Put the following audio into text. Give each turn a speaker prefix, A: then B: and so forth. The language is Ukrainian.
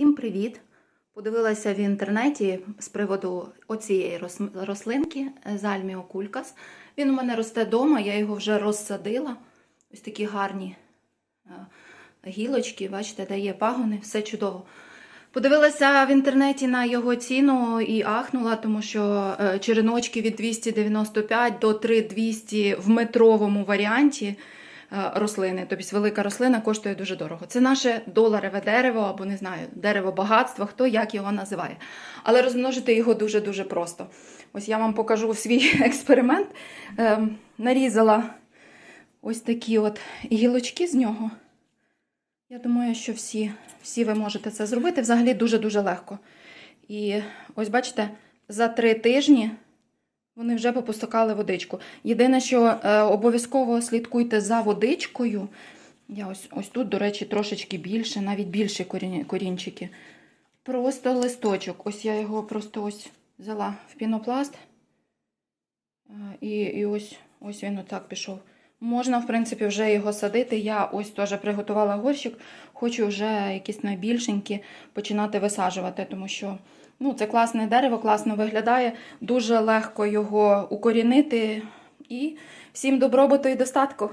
A: Всім привіт! Подивилася в інтернеті з приводу оцієї рослинки Зальмі окулькас. Він у мене росте вдома, я його вже розсадила. Ось такі гарні е, гілочки, бачите, дає пагони, все чудово. Подивилася в інтернеті на його ціну і ахнула, тому що е, череночки від 295 до 3200 в метровому варіанті е, рослини, тобто велика рослина коштує дуже дорого. Це наше доларове дерево, або не знаю, дерево багатства, хто як його називає. Але розмножити його дуже-дуже просто. Ось я вам покажу свій експеримент. Ем, нарізала ось такі от гілочки з нього. Я думаю, що всі, всі ви можете це зробити. Взагалі дуже-дуже легко. І ось бачите, за три тижні вони вже попустокали водичку. Єдине, що е, обов'язково слідкуйте за водичкою. Я ось, ось тут, до речі, трошечки більше, навіть корінь, корінчики. Просто листочок. Ось я його просто ось взяла в пінопласт. Е, І, і ось, ось він отак пішов. Можна, в принципі, вже його садити. Я ось теж приготувала горщик. Хочу вже якісь найбільшенькі починати висаджувати, тому що ну, це класне дерево, класно виглядає, дуже легко його укорінити. І всім добробуту і достатку.